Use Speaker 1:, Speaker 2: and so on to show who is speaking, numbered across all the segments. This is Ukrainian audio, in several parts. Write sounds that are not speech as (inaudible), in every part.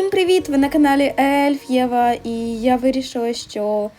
Speaker 1: Всім привіт! Ви на каналі Ельф Єва, і я вирішила, що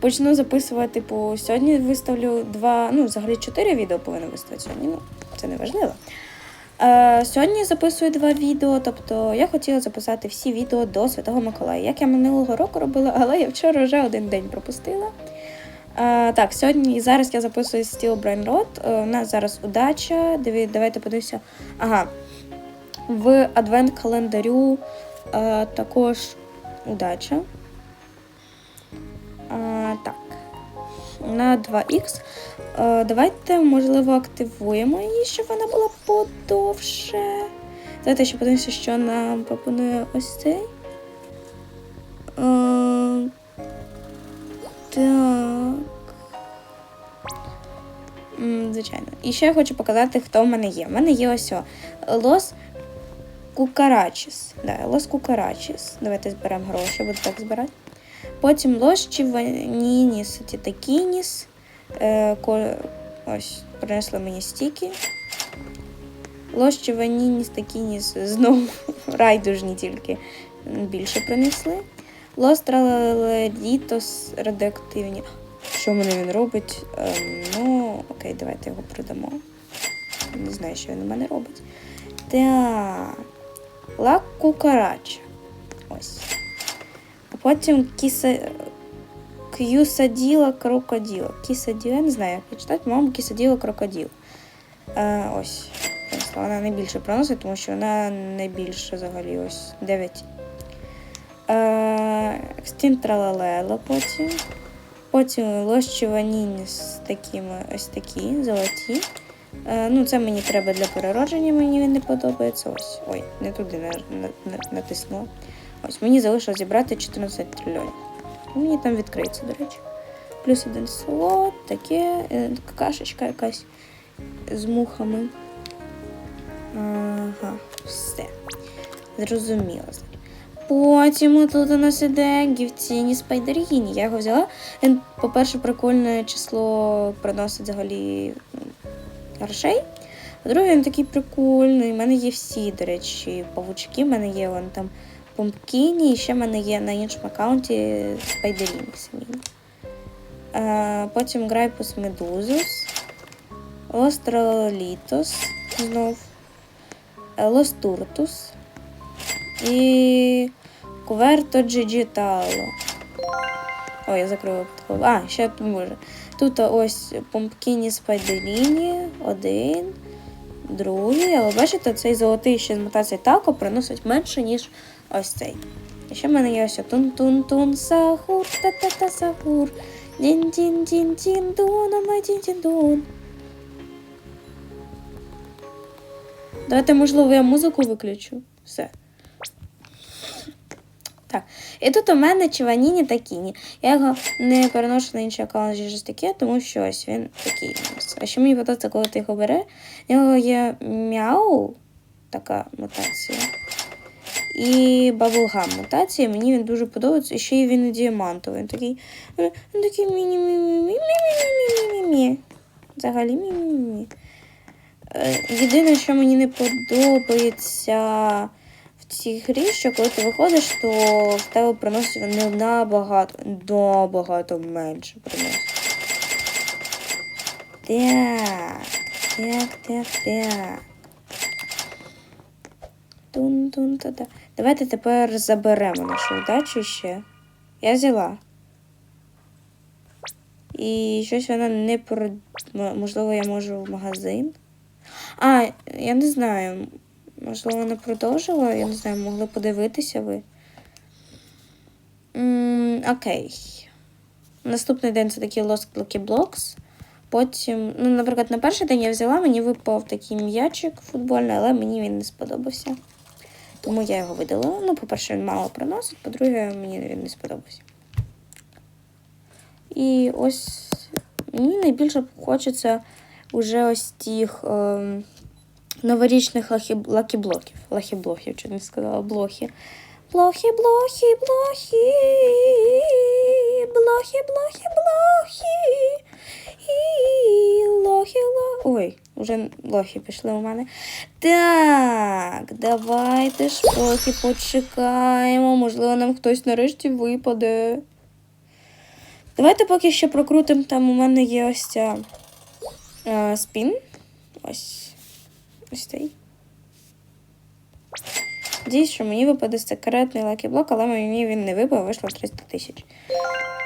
Speaker 1: почну записувати по сьогодні. Виставлю два, ну, взагалі чотири відео повинна виставити сьогодні. Ну, це не важливо. Е, сьогодні записую два відео, тобто я хотіла записати всі відео до Святого Миколая, як я минулого року робила, (laughs) але я вчора вже один день пропустила. Е, так, сьогодні і зараз я записую Steel Brain Rot. Е, у нас зараз удача. Давайте подивимося. Ага. В адвент-календарю е, також удача. Е, так. На 2х. Е, давайте, можливо, активуємо її, щоб вона була подовше. Давайте ще подивимося, що нам пропонує ось цей. Е, так. Звичайно. І ще я хочу показати, хто в мене є. В мене є ось о, Лос Кукарачіс. Да, Лос Кукарачіс. Давайте зберемо гроші, буду так збирати. Потім Лос Чіванініс Тітакініс. Е, ось, принесли мені стіки. Лос Чіванініс Такініс знову (laughs) райдужні тільки більше принесли. Лос Тралелітос радіоактивні. Що мене він робить? Ем, ну, окей, давайте його продамо. Не знаю, що він у мене робить. Так. Ла Кукарача. Ось. Потім кіса... К'юсаділа крокоділа. Кісаділа, я не знаю, як її читати, по-моєму, кісаділа крокоділ. Е, ось. Вона найбільше приносить, тому що вона найбільше взагалі ось 9. Е, Екстін тралалела потім. Потім лощі ванільні з такими ось такі, золоті. Е, ну, це мені треба для переродження, мені він не подобається. Ось. Ой, не туди на. Ось, мені залишилось зібрати 14 трильйонів. Мені там відкриється, до речі. Плюс один слот, таке, е, какашечка якась з мухами. Ага, все. Зрозуміло. Потім тут у нас іде Гівціні Спайдеріні. Я його взяла. Він, по-перше, прикольне число приносить взагалі м, грошей. По-друге, він такий прикольний. У мене є всі, до речі, павучки. У мене є вон там Пумпкіні, і ще в мене є на іншому аккаунті Спайдеріні. Е, потім Грайпус Медузус, Лостролітос знов, Лостуртус і Куверто Джиджітало. Ой, я закрила випадково. А, ще може. Тут ось Пумпкіні Спайдеріні, один, другий. Але бачите, цей золотий ще з мутації тако приносить менше, ніж ось цей. І ще в мене є ось тун-тун-тун, сахур, та-та-та сахур. Дін-дін-дін-дін, дун, омай дін-дін-дун. Давайте, можливо, я музику виключу. Все. Так. І тут у мене Чиваніні та Кіні. Я його не переношу на інший аккаунт щось таке, тому що ось він такий. А що мені подобається, коли ти його бере, в нього є мяу, така мутація. І баблгам мутація. Мені він дуже подобається. І ще й він діамантовий. Він такий. Він такий міні-міні-міні-міні-міні-міні. Взагалі міні-міні. Е, Єдине, що мені не подобається в цій грі, що коли ти виходиш, то в тебе приносить вони набагато, набагато менше приносить. Так, так, так, так. тун тун та та Давайте тепер заберемо нашу удачу ще. Я взяла. І щось вона не про. Можливо, я можу в магазин. А, я не знаю. Можливо, вона продовжила, я не знаю, могли подивитися ви. м окей. Наступний день це такий Lost Lucky. Потім, ну, наприклад, на перший день я взяла, мені випав такий м'ячик футбольний, але мені він не сподобався. Тому я його видалила. Ну, по-перше, він мало приносить, по-друге, мені він не сподобався. І ось мені найбільше хочеться уже ось тих ем, новорічних лахі- лакіблоків. Лахіблохів, чи не сказала, блохи. Блохи, блохи, блохи. Блохи, блохи, блохи. І лохи, лохи. Ой, Уже лохи пішли у мене. Так, давайте ж поки почекаємо. Можливо, нам хтось нарешті випаде. Давайте поки що прокрутимо. Там у мене є ось ця е, спін. Ось. Цей. Надіюсь, що мені випаде секретний лакіблок, але мені він не випав, вийшло 300 тисяч.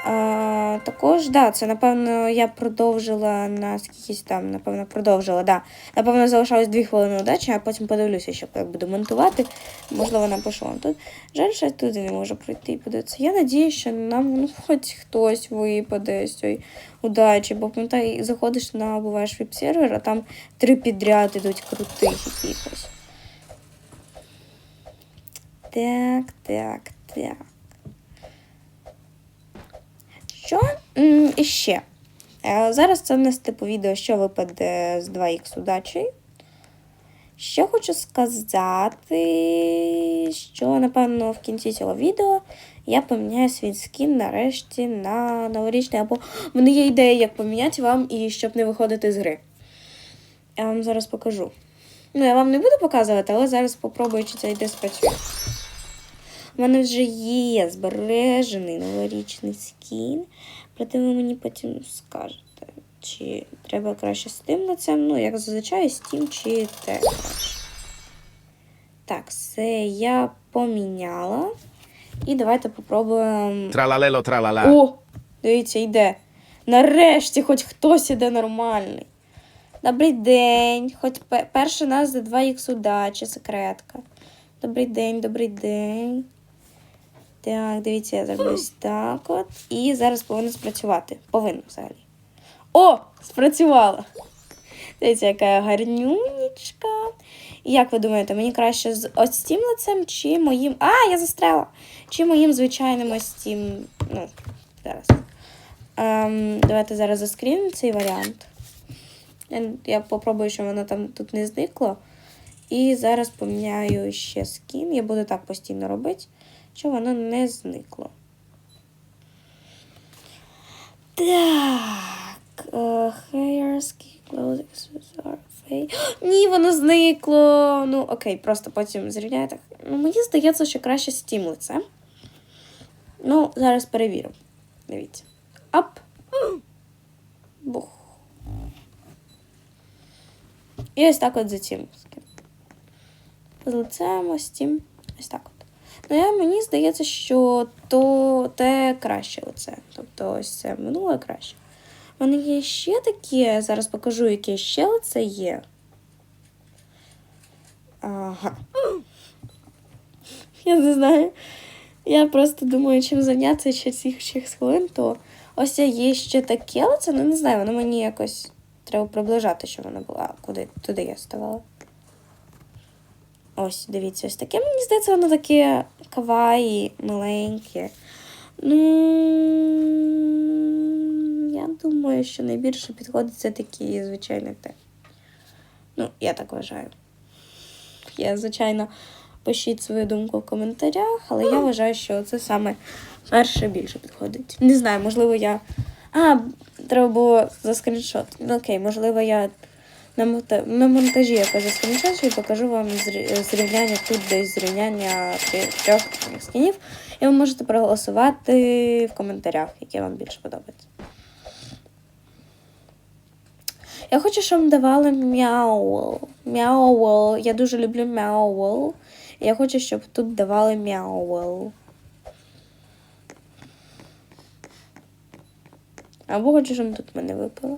Speaker 1: А, також, да, це, напевно, я продовжила на скількись там, напевно, продовжила, да. Напевно, залишалось 2 хвилини удачі, а потім подивлюся, що як буду монтувати. Можливо, напишу вам тут. Жаль, що я туди не можу пройти і подивитися. Я надію, що нам ну, хоч хтось випаде з цієї удачі, бо пам'ятаю, заходиш на буваєш веб-сервер, а там три підряд ідуть крутих якихось. Так, так, так. Що іще? Е, Зараз це в нас типу відео, що випаде з 2х удачі. Що хочу сказати, що, напевно, в кінці цього відео я поміняю свій скін нарешті на новорічний, або в мене є ідея, як поміняти вам і щоб не виходити з гри. Я вам зараз покажу. Ну, я вам не буду показувати, але зараз попробую, чи ця ідея спрацює. У мене вже є збережений новорічний скін, проте ви мені потім скажете, чи треба краще з тим лицем, ну, як зазвичай, з тим, чи те краще. Так, все я поміняла. І давайте попробуємо.
Speaker 2: Tralalelo tralala.
Speaker 1: О! Дивіться, йде. Нарешті хоч хтось іде нормальний. Добрий день. Хоч пе- перший нас за 2х удачі, секретка. Добрий день, добрий день. Так, дивіться, я зроблю ось так от. І зараз повинно спрацювати. Повинно взагалі. О! Спрацювало! Дивіться, яка я гарнюнічка. І як ви думаєте, мені краще з ось цим лицем чи моїм. А, я застряла! Чи моїм звичайним ось цим. Ну, зараз. Ем, давайте зараз заскрінимо цей варіант. Я, я попробую, щоб воно там тут не зникло. І зараз поміняю ще скін. Я буду так постійно робити, щоб воно не зникло. Так. е, hair, clothes. (gasps) Ні, воно зникло. Ну, окей, просто потім зрівняю так. Ну, мені здається, що краще з тим лицем. Ну, зараз перевірю. Дивіться. Ап. (gasps) Бух. І ось так от за цим. З лицем ось цим. Ось так от. Ну, я, мені здається, що то те краще лице. Тобто ось це минуле краще. У мене є ще такі, зараз покажу, яке ще лице є. Ага. Я не знаю. Я просто думаю, чим зайнятися ще цих 6 хвилин, то ось є ще таке лице, ну не знаю, воно мені якось треба приближати, щоб вона була куди туди я ставала. Ось, дивіться, ось таке. Мені здається, воно таке каваї, маленьке. Ну, я думаю, що найбільше підходить це такі звичайні те. Ну, я так вважаю. Я, звичайно, пишіть свою думку в коментарях, але я вважаю, що це саме перше більше підходить. Не знаю, можливо, я. А, треба було за скріншот. Ну окей, можливо, я на, монтажі якось за скріншот і покажу вам зрівняння тут десь зрівняння трьох- скінів. І ви можете проголосувати в коментарях, яке вам більше подобається. Я хочу, щоб давали мяу. Мяу. Я дуже люблю мяу. Я хочу, щоб тут давали мяу. Або хочу, щоб тут мене випало.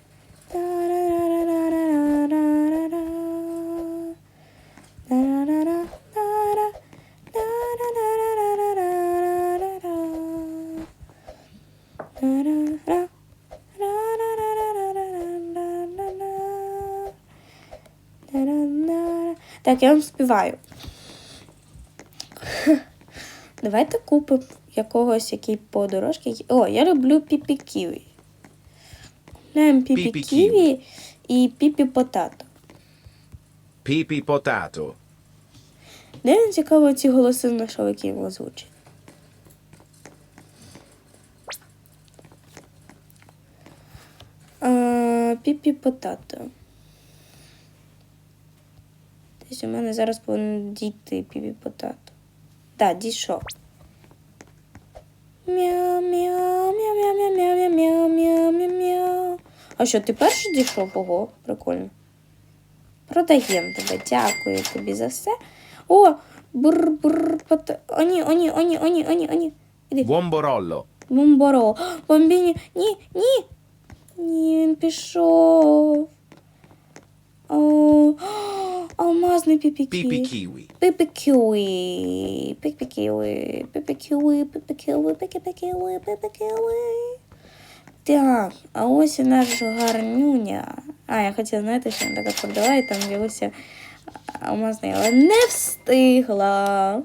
Speaker 1: Так, я вам співаю. (laughs) Давайте купимо якогось який подорожки. О, я люблю піпі-ківі. Купляємо піпі-ківі і
Speaker 2: піпі-потато. Піпі-потато.
Speaker 1: Де він цікаво ці голоси нашовиків озвучать. Піпі-потато. Піпі у мене зараз повинен дійти піпі потато. Так, дійшов. Мяу, мяу, мяу, мяу, мяу, мяу, мяу, мяу, мяу, мяу. А що, ти перший дійшов? Ого, прикольно. Продаємо тебе. Дякую тобі за все. О, бур бур пота. Оні, оні, оні, оні, оні, оні. Іди.
Speaker 2: Buon borollo.
Speaker 1: Бомборо. Бомбіні. Ні, ні. Ні, він пішов. О, алмазний піпікі.
Speaker 2: Pipi kiwi.
Speaker 1: Пипікюї. Пипікюї. Пипікюї. Пипікюї. Пипікюї. Пипікюї. Так, а ось і наш гарнюня. А, я хотіла, знаєте, що вона така продала, і там з'явився алмазний, але не встигла.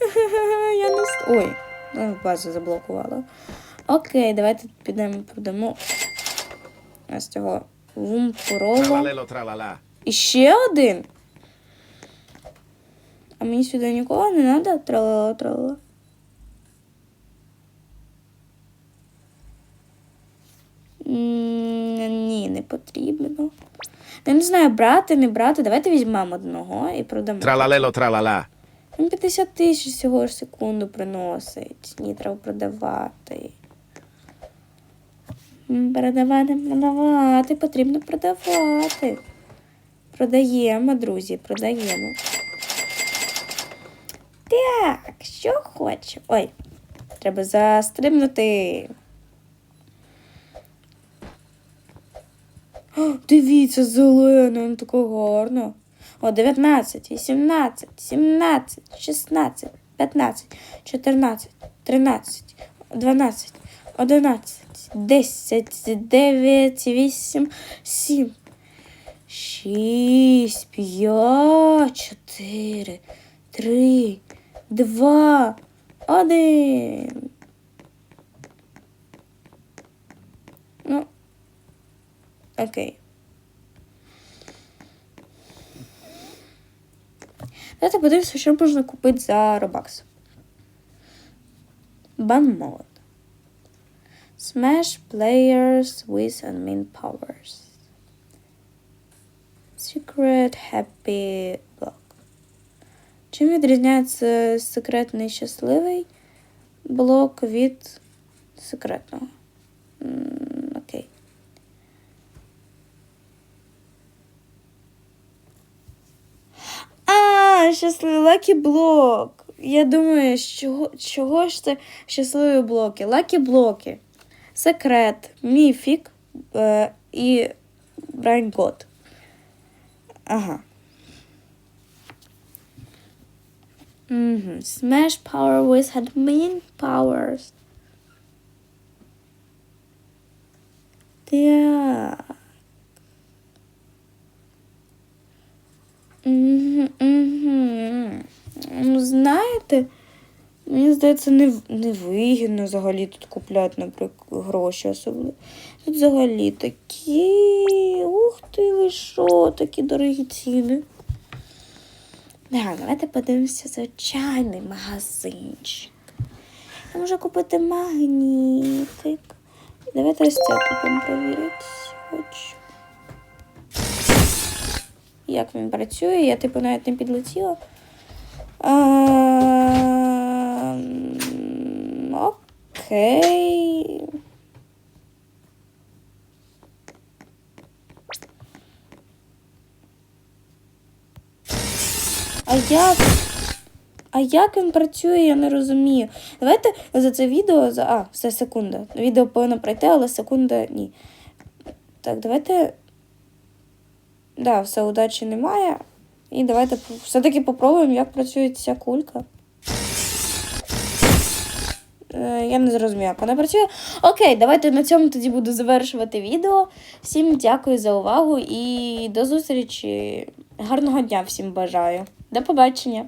Speaker 1: (laughs) Я не вст... Ой, ну, базу заблокувала. Окей, давайте підемо продамо ось цього вумпурового.
Speaker 2: Tralalelo tralala.
Speaker 1: І ще один. А мені сюди нікого не треба тралала тралала. Ні, не потрібно. Я не знаю, брати, не брати. Давайте візьмемо одного і продамо.
Speaker 2: Tralalelo tralala.
Speaker 1: Він 50 тисяч всього ж секунду приносить. Ні, треба продавати. Продавати, продавати, потрібно продавати. Продаємо, друзі, продаємо. Так, що хочу. Ой, треба застрибнути. О, дивіться, зелене, воно таке гарно. О, 19, 18, 17, 16, 15, 14, 13, 12, 11, 10, 9, 8, 7, 6, 5, 4, 3, 2, 1. Ну, окей. Давайте подивимося, що можна купити за Robux. Ban mode. Smash players with admin powers. Secret Happy Block. Чим відрізняється секретний щасливий блок від секретного? Окей. А, щасливий лакі блок. Я думаю, чого, чого ж це щасливі блоки? Лакі блоки. Секрет, міфік е, і Брайнгот. Aha. Mm -hmm. Smash power with had main powers. Yeah. Мені здається, не, невигідно взагалі тут купляти, наприклад, гроші особливо. Тут взагалі такі. Ух ти, ви що, такі дорогі ціни. Так, давайте подивимося звичайний магазинчик. Я можу купити магнітик. Давайте ось це купимо провірити. Хочу. Як він працює, я типу навіть не підлетіла. Ем, Окей. А як? А як він працює, я не розумію. Давайте за це відео за. А, все секунда. Відео повинно пройти, але секунда ні. Так, давайте. Да, все, удачі немає. І давайте все-таки попробуємо, як працює ця кулька. Е, Я не зрозуміла, як вона працює. Окей, давайте на цьому тоді буду завершувати відео. Всім дякую за увагу і до зустрічі. Гарного дня всім бажаю. До побачення!